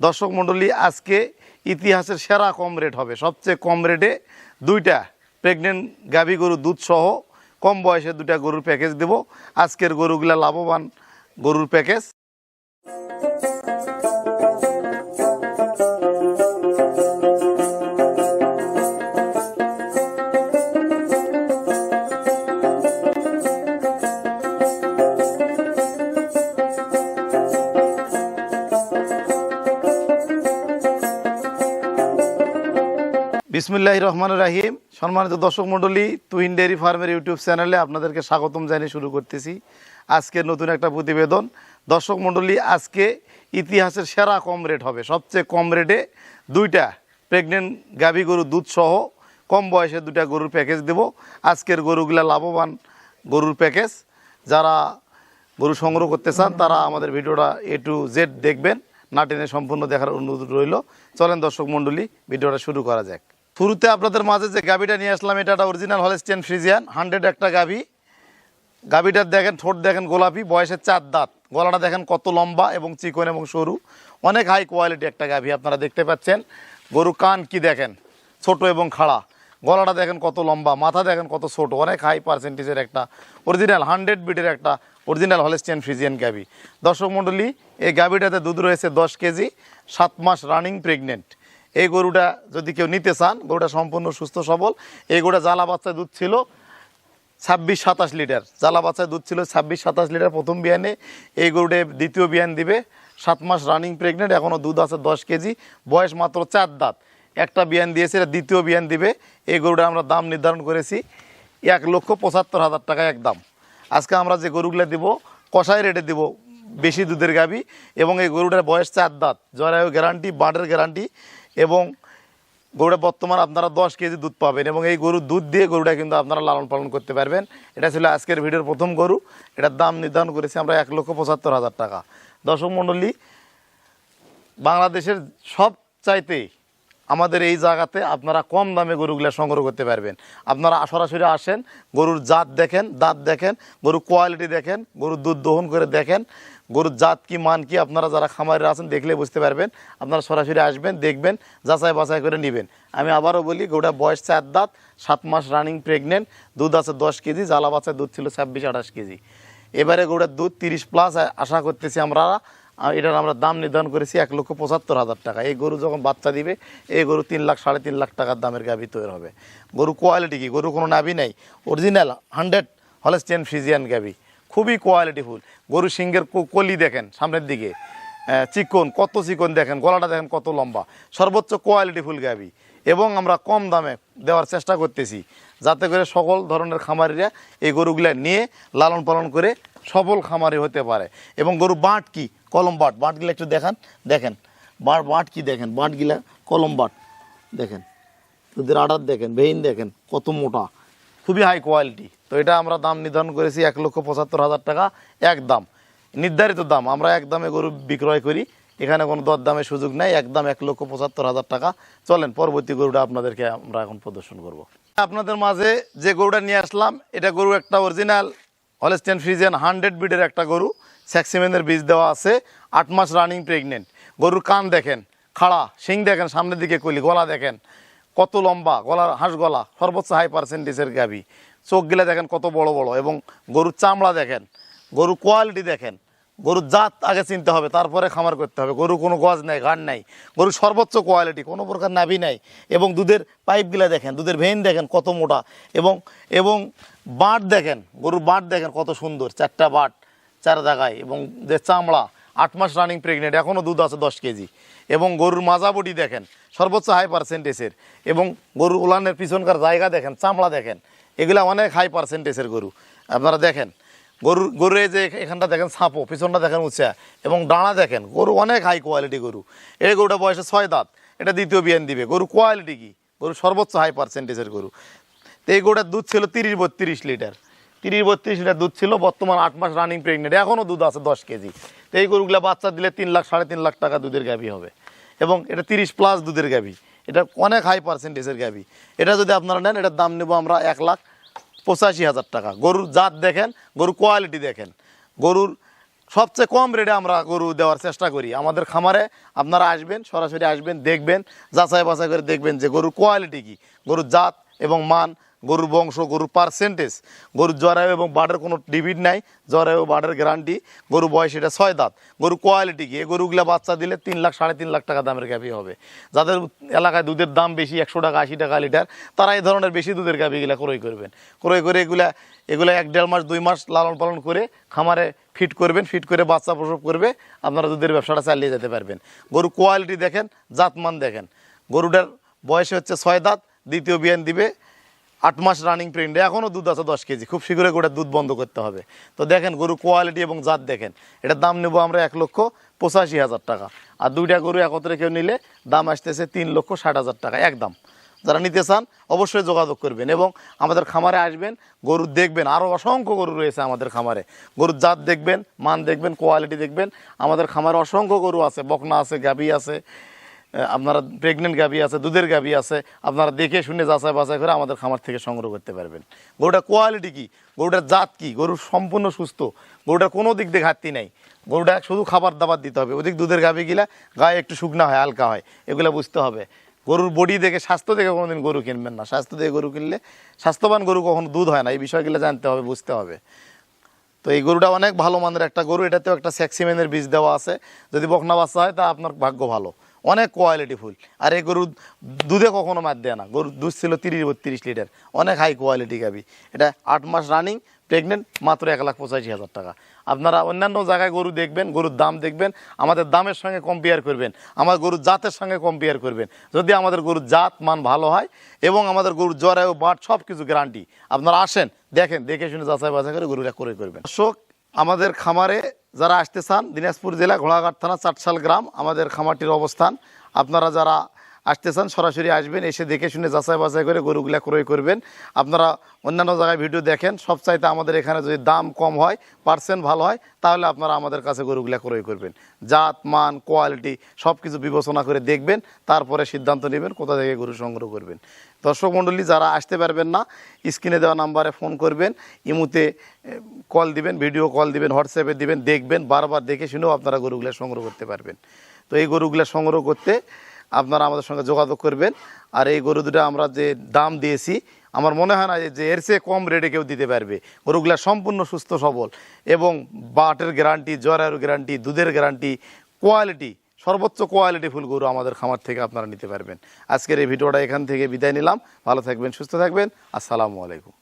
দর্শক মণ্ডলী, আজকে ইতিহাসের সেরা কম রেট হবে। সবচেয়ে কম রেটে দুইটা প্রেগনেন্ট গাভী গরু দুধসহ কম বয়সে দুটা গরুর প্যাকেজ দেব। আজকের গরুগুলা লাভবান গরুর প্যাকেজ বিসমুল্লাহ রহমান রাহিম। সম্মানিত দর্শক মণ্ডলী, তুহিন ডেয়ারি ফার্মের ইউটিউব চ্যানেলে আপনাদেরকে স্বাগতম জানিয়ে শুরু করতেছি। আজকের নতুন একটা প্রতিবেদন। দর্শক মণ্ডলী, আজকে ইতিহাসের সেরা কম রেট হবে। সবচেয়ে কম রেটে দুইটা প্রেগনেন্ট গাভী গরু দুধ সহ কম বয়সে দুইটা গরুর প্যাকেজ দেব। আজকের গরুগুলা লাভবান গরুর প্যাকেজ। যারা গরু সংগ্রহ করতে চান, তারা আমাদের ভিডিওটা এ টু জেড দেখবেন। না টেনে সম্পূর্ণ দেখার অনুরোধ রইল। চলেন দর্শক মণ্ডলী, ভিডিওটা শুরু করা যাক। শুরুতে আপনাদের মাঝে যে গাভিটা নিয়ে আসলাম, এটা একটা অরিজিনাল হলেস্টিয়ান ফ্রিজিয়ান হান্ড্রেড একটা গাভি গাভিটার দেখেন, ঠোঁট দেখেন গোলাপি, বয়সের চার দাঁত। গলাটা দেখেন কত লম্বা এবং চিকন এবং সরু। অনেক হাই কোয়ালিটি একটা গাভি আপনারা দেখতে পাচ্ছেন। গরু কান কি দেখেন? ছোট এবং খাড়া। গলাটা দেখেন কত লম্বা, মাথা দেখেন কত ছোট। অনেক হাই পার্সেন্টেজের একটা অরিজিনাল হান্ড্রেড বিটের একটা অরিজিনাল হলেস্টিয়ান ফ্রিজিয়ান গাভি দর্শক মণ্ডলী, এই গাভিটাতে দুধ রয়েছে দশ কেজি, সাত মাস রানিং প্রেগনেন্ট এই গরুটা যদি কেউ নিতে চান, গরুটা সম্পূর্ণ সুস্থ, সবল। এই গরুটা জ্বালা বাচ্চা দুধ ছিল ছাব্বিশ সাতাশ লিটার। জ্বালা বাচ্চায় দুধ ছিল ছাব্বিশ সাতাশ লিটার প্রথম বিয়ানে। এই গরুটা দ্বিতীয় বিয়ান দিবে। সাত মাস রানিং প্রেগনেন্ট এখনও দুধ আছে দশ কেজি। বয়স মাত্র চার দাঁত। একটা বিয়ান দিয়েছে, এটা দ্বিতীয় বিয়ান দিবে। এই গরুটা আমরা দাম নির্ধারণ করেছি এক লক্ষ পঁচাত্তর হাজার টাকা এক দাম। আজকে আমরা যে গরুগুলো দিব কষাই রেটে দিব বেশি দুধের গাবি এবং এই গরুটার বয়স চার দাঁত। জরায়ু গ্যারান্টি বাঁটের গ্যারান্টি এবং গরুটা বর্তমান আপনারা দশ কেজি দুধ পাবেন এবং এই গরুর দুধ দিয়ে গরুটা কিন্তু আপনারা লালন পালন করতে পারবেন। এটা ছিল আজকের ভিডিওর প্রথম গরু। এটার দাম নির্ধারণ করেছি আমরা এক লক্ষ পঁচাত্তর হাজার টাকা। দর্শক মণ্ডলী, বাংলাদেশের সব চাইতে আমাদের এই জায়গাতে আপনারা কম দামে গরুগুলো সংগ্রহ করতে পারবেন। আপনারা সরাসরি আসেন, গরুর জাত দেখেন, দাঁত দেখেন, গরুর কোয়ালিটি দেখেন, গরুর দুধ দহন করে দেখেন। গরুর জাত কি, মান কি, আপনারা যারা খামারে আছেন দেখলে বুঝতে পারবেন। আপনারা সরাসরি আসবেন, দেখবেন, যাচাই বাছাই করে নেবেন। আমি আবারও বলি, গরুটা বয়স চার দাঁত, সাত মাস রানিং প্রেগনেন্ট দুধ আছে দশ কেজি জ্বালা বাচ্চার দুধ ছিল ছাব্বিশ, আঠাশ কেজি। এবারে গরুটার দুধ তিরিশ প্লাস আশা করতেছি আমরা এটার আমরা দাম নির্ধারণ করেছি এক লক্ষ পঁচাত্তর হাজার টাকা। এই গরু যখন বাচ্চা দিবে, এই গরু তিন লাখ, সাড়ে তিন লাখ টাকার দামের গাভি তৈরি হবে। গরু কোয়ালিটি কি? গরু কোনো নাভি নেই। অরিজিনাল হান্ড্রেড হলেস্টিয়ান ফিজিয়ান গাভি। খুবই কোয়ালিটিফুল গরু সিংহের কলি দেখেন, সামনের দিকে। চিকন, কত চিকন দেখেন, গলাটা দেখেন কত লম্বা। সর্বোচ্চ কোয়ালিটিফুল গাভি এবং আমরা কম দামে দেওয়ার চেষ্টা করতেছি, যাতে করে সকল ধরনের খামারিরা এই গরুগুলা নিয়ে লালন পালন করে সফল খামারি হতে পারে। এবং গরু বাঁট কি? কলম বাট। বাঁটগুলো একটু দেখান। দেখেন, বাঁট বাঁট কি দেখেন? বাঁটগুলা কলম বাট। দেখেন দুধের আড়ার দেখেন ভেইন দেখেন, কত মোটা। খুবই হাই কোয়ালিটি তো এটা আমরা দাম নির্ধারণ করেছি এক লক্ষ পঁচাত্তর হাজার টাকা, এক দাম। নির্ধারিত দাম, আমরা এক দামে গরু বিক্রয় করি, এখানে কোনো দর দামের সুযোগ নেই একদম এক লক্ষ পঁচাত্তর হাজার টাকা। চলেন, পরবর্তী গরুটা আপনাদেরকে আমরা এখন প্রদর্শন করব। আপনাদের মাঝে যে গরুটা নিয়ে আসলাম, এটা গরু একটা অরিজিনাল হলেস্টেন ফ্রিজেন হান্ড্রেড বিডের একটা গরু স্যাক্সিমেনের বীজ দেওয়া আছে, আট মাস রানিং প্রেগনেন্ট গরুর কান দেখেন, খাড়া, শিং দেখেন, সামনের দিকে কলি, গলা দেখেন, কত লম্বা, গলার হাঁস গলা, সর্বোচ্চ হাই পার্সেন্টেজের গাভি। চোখগুলা দেখেন কত বড় বড়, এবং গরুর চামড়া দেখেন, গরুর কোয়ালিটি দেখেন, গরুর জাত আগে চিনতে হবে, তারপরে খামার করতে হবে গরু কোনো গজ নাই গান নাই, গরুর সর্বোচ্চ কোয়ালিটি কোনো প্রকার নাভি নাই, এবং দুধের পাইপগুলা দেখেন, দুধের ভেন দেখেন কত মোটা, এবং এবং বাঁট দেখেন, গরুর বাঁট দেখেন কত সুন্দর, চারটা বাঁট, চার জায়গায়, এবং যে চামড়া, আট মাস রানিং প্রেগনেন্ট এখনও দুধ আছে দশ কেজি, এবং গরুর মাজাবটি দেখেন, সর্বোচ্চ হাই পার্সেন্টেজের এবং গরুর উলানের পিছনকার জায়গা দেখেন, চামড়া দেখেন এগুলা অনেক হাই পার্সেন্টেজের গরু। আপনারা দেখেন, গরুর গরুর যে এখানটা দেখেন সাঁপো পিছনটা দেখেন উঁচা, এবং ডানা দেখেন, গরু অনেক হাই কোয়ালিটি গরু। এই গরুটা বয়সে ছয় দাঁত, এটা দ্বিতীয় বিয়ান দিবে। গরু কোয়ালিটি কি? গরু সর্বোচ্চ হাই পার্সেন্টেজের গরু। তো এই গরুটার দুধ ছিল তিরিশ বত্রিশ লিটার। তিরিশ বত্রিশ লিটার দুধ ছিল, বর্তমান আট মাস রানিং প্রেগনেন্ট এখনও দুধ আছে দশ কেজি। তো এই গরুগুলো বাচ্চা দিলে তিন লাখ, সাড়ে তিন লাখ টাকা দুধের গাভি হবে। এবং এটা তিরিশ প্লাস দুধের গাভি। এটা অনেক হাই পার্সেন্টেজের গাভি এটা যদি আপনারা নেন, এটার দাম নেব আমরা এক লাখ পঁচাশি হাজার টাকা। গরুর জাত দেখেন, গরুর কোয়ালিটি দেখেন। গরুর সবচেয়ে কম রেটে আমরা গরু দেওয়ার চেষ্টা করি। আমাদের খামারে আপনারা আসবেন, সরাসরি আসবেন, দেখবেন যাচাই বাছাই করে দেখবেন যে গরুর কোয়ালিটি কী, গরুর জাত এবং মান গরুর বংশ, গরুর পার্সেন্টেজ গরুর জরায়ু এবং বার্ডের কোনো ডিভিড নাই। জরায়ু বার্ডের গ্যারান্টি গরু বয়স এটা ছয় দাঁত। গরু কোয়ালিটি কি? এই গরুগুলা বাচ্চা দিলে তিন লাখ, সাড়ে তিন লাখ টাকা দামের গাভি হবে। যাদের এলাকায় দুধের দাম বেশি, একশো টাকা, আশি টাকা লিটার, তারা এই ধরনের বেশি দুধের গাভিগুলা ক্রয় করবেন। ক্রয় করে এগুলা এগুলা এক দেড় মাস, দুই মাস লালন পালন করে খামারে ফিট করবেন ফিট করে বাচ্চা প্রসব করবে, আপনারা দুধের ব্যবসাটা চালিয়ে যেতে পারবেন। গরু কোয়ালিটি দেখেন, জাতমান দেখেন। গরুটার বয়স হচ্ছে ছয় দাঁত, দ্বিতীয় বিয়ান দিবে আট মাস রানিং প্রেগনেন্ট এখনও দুধ আছে দশ কেজি। খুব শীঘ্রই গোটা দুধ বন্ধ করতে হবে। তো দেখেন গরু কোয়ালিটি এবং জাত দেখেন। এটার দাম নেব আমরা এক লক্ষ পঁচাশি হাজার টাকা। আর দুইটা গরু একত্রে কেউ নিলে দাম আসতেছে তিন লক্ষ ষাট হাজার টাকা, একদম। যারা নিতে চান, অবশ্যই যোগাযোগ করবেন এবং আমাদের খামারে আসবেন, গরু দেখবেন। আরও অসংখ্য গরু রয়েছে আমাদের খামারে। গরুর জাত দেখবেন, মান দেখবেন কোয়ালিটি দেখবেন। আমাদের খামারে অসংখ্য গরু আছে, বকনা আছে, গাভি আছে। আপনারা প্রেগনেন্ট গাভি আছে, দুধের গাভি আছে, আপনারা দেখে শুনে যাচাই বাছাই করে আমাদের খামার থেকে সংগ্রহ করতে পারবেন। গরুটার কোয়ালিটি কী? গরুটার জাত কী? গরু সম্পূর্ণ সুস্থ? গরুটার কোনো দিক দিয়ে ঘাটতি নাই। গরুটা শুধু খাবার দাবার দিতে হবে। ওদিক দুধের গাভি গিলা গায়ে একটু শুকনা হয়, হালকা হয়, এগুলো বুঝতে হবে। গরুর বডি দেখে, স্বাস্থ্য দেখে কোনোদিন গরু কিনবেন না। স্বাস্থ্য দেখে গরু কিনলে স্বাস্থ্যবান গরু কখনো দুধ হয় না। এই বিষয়গুলো জানতে হবে, বুঝতে হবে। তো এই গরুটা অনেক ভালো মানের একটা গরু। এটাতেও একটা স্যাক্সিমেনের বীজ দেওয়া আছে। যদি বকনা বাচ্চা হয়, তা আপনার ভাগ্য ভালো। অনেক কোয়ালিটি ফুল। আর এই গরু দুধে কখনো মার দেয় না। গরুর দুধ ছিল তিরিশ, বত্রিশ লিটার অনেক হাই কোয়ালিটি গাবি এটা আট মাস রানিং প্রেগনেন্ট মাত্র এক লাখ পঁচাশি হাজার টাকা। আপনারা অন্যান্য জায়গায় গরু দেখবেন, গরুর দাম দেখবেন, আমাদের দামের সঙ্গে কম্পেয়ার করবেন, আমার গরুর জাতের সঙ্গে কম্পেয়ার করবেন। যদি আমাদের গরুর জাত, মান ভালো হয় এবং আমাদের গরুর জরায়ু বাট সব কিছু গ্যারান্টি আপনারা আসেন, দেখেন, দেখে শুনে যাচাই বাছাই করে গরুটা করে করবেন। দর্শক, আমাদের খামারে যারা আসতে চান দিনাজপুর জেলা ঘোড়াঘাট থানা চাটশাল গ্রাম আমাদের খামারটির অবস্থান। আপনারা যারা আসতে চান, সরাসরি আসবেন, এসে দেখে শুনে যাচাই বাছাই করে গরুগুলা ক্রয় করবেন। আপনারা অন্যান্য জায়গায় ভিডিও দেখেন সব চাইতে আমাদের এখানে যদি দাম কম হয় পার্সেন্ট ভালো হয়, তাহলে আপনারা আমাদের কাছে গরুগুলা ক্রয় করবেন। জাত, মান কোয়ালিটি সব কিছু বিবেচনা করে দেখবেন, তারপরে সিদ্ধান্ত নেবেন, কোথা থেকে গরু সংগ্রহ করবেন। দর্শক মণ্ডলী, যারা আসতে পারবেন না, স্ক্রিনে দেওয়া নাম্বারে ফোন করবেন, ইমুতে কল দিবেন, ভিডিও কল দিবেন, হোয়াটসঅ্যাপে দিবেন, দেখবেন, বারবার দেখে শুনেও আপনারা গরুগুলা সংগ্রহ করতে পারবেন। তো এই গরুগুলা সংগ্রহ করতে আপনারা আমাদের সঙ্গে যোগাযোগ করবেন। আর এই গরু দুটো আমরা যে দাম দিয়েছি, আমার মনে হয় না যে এর চেয়ে কম রেটে কেউ দিতে পারবে। গরুগুলা সম্পূর্ণ সুস্থ, সবল এবং বাটের গ্যারান্টি জ্বরের গ্যারান্টি দুধের গ্যারান্টি কোয়ালিটি সর্বোচ্চ কোয়ালিটি ফুল গরু আমাদের খামার থেকে আপনারা নিতে পারবেন। আজকের এই ভিডিওটা এখান থেকে বিদায় নিলাম। ভালো থাকবেন, সুস্থ থাকবেন। আসসালামু আলাইকুম।